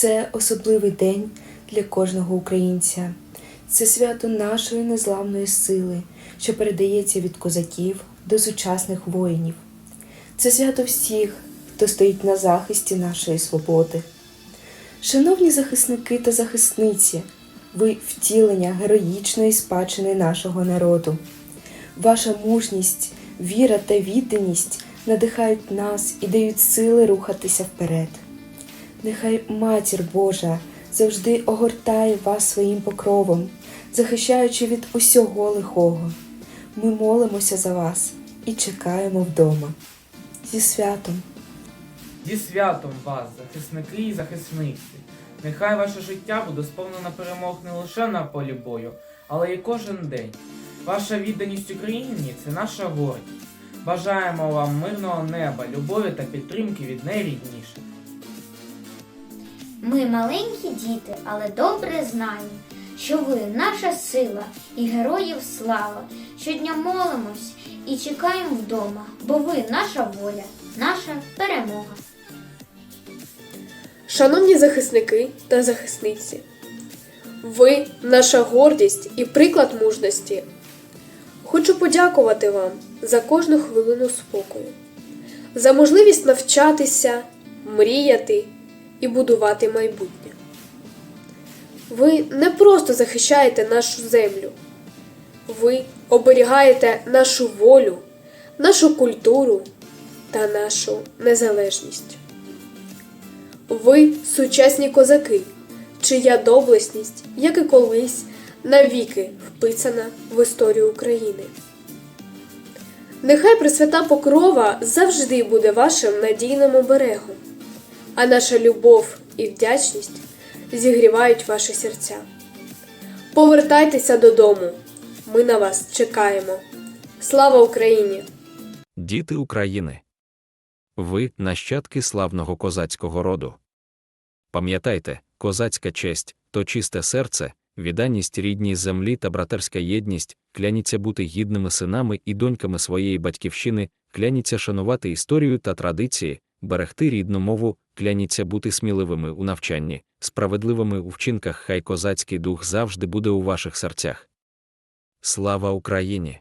Це особливий день для кожного українця. Це свято нашої незламної сили, що передається від козаків до сучасних воїнів. Це свято всіх, хто стоїть на захисті нашої свободи. Шановні захисники та захисниці, ви втілення героїчної спадщини нашого народу. Ваша мужність, віра та відданість надихають нас і дають сили рухатися вперед. Нехай Матір Божа завжди огортає вас своїм покровом, захищаючи від усього лихого. Ми молимося за вас і чекаємо вдома. Зі святом! Зі святом вас, захисники і захисниці. Нехай ваше життя буде сповнено перемог не лише на полі бою, але й кожен день. Ваша відданість Україні це наша гордість. Бажаємо вам мирного неба, любові та підтримки від найрідніших. Ми маленькі діти, але добре знаємо, що ви наша сила і героїв слава. Щодня молимось і чекаємо вдома, бо ви наша воля, наша перемога. Шановні захисники та захисниці, ви наша гордість і приклад мужності. Хочу подякувати вам за кожну хвилину спокою, за можливість навчатися, мріяти і будувати майбутнє. Ви не просто захищаєте нашу землю, ви оберігаєте нашу волю, нашу культуру та нашу незалежність. Ви сучасні козаки, чия доблесність, як і колись, навіки вписана в історію України. Нехай Пресвята Покрова завжди буде вашим надійним оберегом, а наша любов і вдячність зігрівають ваші серця. Повертайтеся додому, ми на вас чекаємо. Слава Україні! Діти України. Ви нащадки славного козацького роду. Пам'ятайте, козацька честь то чисте серце, відданість рідній землі та братерська єдність, кляніться бути гідними синами і доньками своєї батьківщини, кляніться шанувати історію та традиції, берегти рідну мову, кляніться бути сміливими у навчанні, справедливими у вчинках, хай козацький дух завжди буде у ваших серцях. Слава Україні!